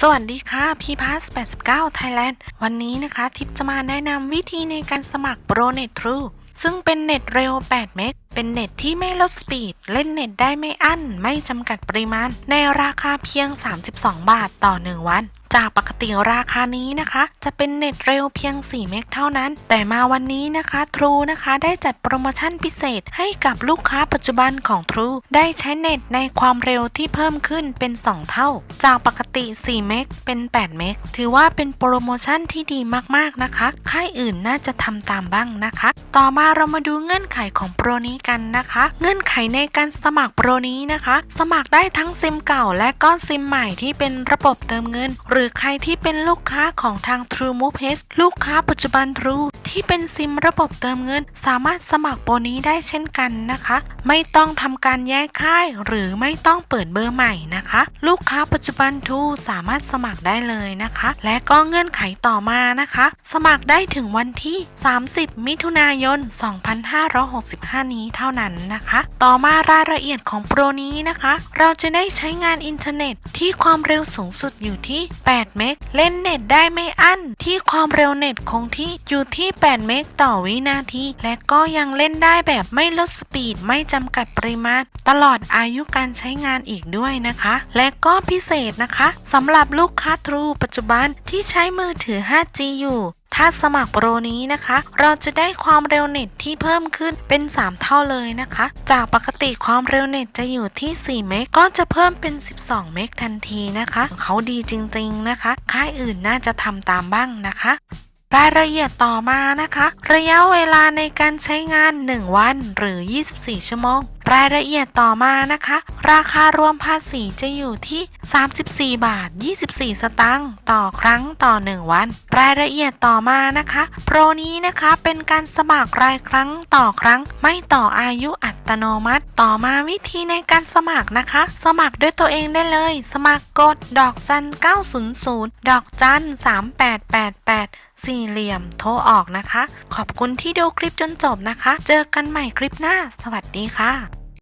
สวัสดีค่ะพี่พาส89 Thailand วันนี้นะคะทิปจะมาแนะนำวิธีในการสมัคร Pro Net True ซึ่งเป็นเน็ตเร็ว 8 เมก เป็นเน็ตที่ไม่ลดสปีด เล่นเน็ตได้ไม่อั้น ไม่จำกัดปริมาณ ในราคาเพียง 32 บาทต่อ 1 วัน จากปกติราคานี้นะคะ จะเป็นเน็ตเร็วเพียง 4 เมกเท่านั้น แต่มาวันนี้นะคะ True นะคะได้จัดโปรโมชั่นพิเศษให้กับลูกค้าปัจจุบันของ True ได้ใช้เน็ตในความเร็วที่เพิ่มขึ้นเป็น 2 เท่า จากปกติ 4 เมกเป็น 8 เมกถือว่าเป็นโปรโมชั่นที่ดีมากๆนะคะ ค่ายอื่นน่าจะทำตามบ้างนะคะ ต่อมาเรามาดูเงื่อนไขของโปรนี้กันนะคะ เงื่อนไขในการสมัครโปรนี้นะคะ สมัครได้ทั้งซิมเก่าและก็ซิมใหม่ที่เป็นระบบเติมเงินหรือือใครที่เป็นลูกค้าของทาง True Move H ลูกค้าปัจจุบันรู้ ที่เป็นซิมระบบเติมเงิน สามารถสมัครโปรนี้ได้เช่นกันนะคะ ไม่ต้องทำการแยกค่าย หรือไม่ต้องเปิดเบอร์ใหม่นะคะ ลูกค้าปัจจุบัน True สามารถสมัครได้เลยนะคะ และก็เงื่อนไขต่อมานะคะ สมัครได้ถึงวันที่ 30 มิถุนายน 2565 นี้เท่านั้นนะคะ ต่อมารายละเอียดของโปรนี้นะคะ เราจะได้ใช้งานอินเทอร์เน็ต ที่ความเร็วสูงสุดอยู่ที่ 8 เมก เล่นเน็ตได้ไม่อั้น ที่ความเร็วเน็ตคงที่อยู่ที่8 เมกต่อวินาที และก็ยังเล่นได้แบบไม่ลดสปีดไม่จำกัดปริมาณตลอดอายุการใช้งานอีกด้วยนะคะ และก็พิเศษนะคะสำหรับลูกค้า True ปัจจุบันที่ใช้มือถือ 5G อยู่ถ้าสมัครโปรนี้นะคะ เราจะได้ความเร็วเน็ตที่เพิ่มขึ้นเป็น 3 เท่าเลยนะคะ จากปกติความเร็วเน็ตจะอยู่ที่ 4 เมกก็จะเพิ่มเป็น 12 เมกทันทีนะคะ เขาดีจริงๆนะคะ ค่ายอื่นน่าจะทำตามบ้างนะคะ รายละเอียดต่อมานะคะ ระยะเวลาในการใช้งาน 1 วันหรือ 24 ชั่วโมง รายละเอียดต่อมานะคะ ราคารวมภาษีจะอยู่ที่ 34 บาท 24 สตางค์ต่อครั้งต่อ 1 วัน รายละเอียดต่อมานะคะ โปรนี้นะคะเป็นการสมัครรายครั้งต่อครั้ง ไม่ต่ออายุอัตโนมัติ ต่อมาวิธีในการสมัครนะคะ สมัครด้วยตัวเองได้เลย สมัครกดดอกจัน 900 ดอกจัน 3888 สี่เหลี่ยมโทรออกนะคะ ขอบคุณที่ดูคลิปจนจบนะคะ เจอกันใหม่คลิปหน้า สวัสดีค่ะ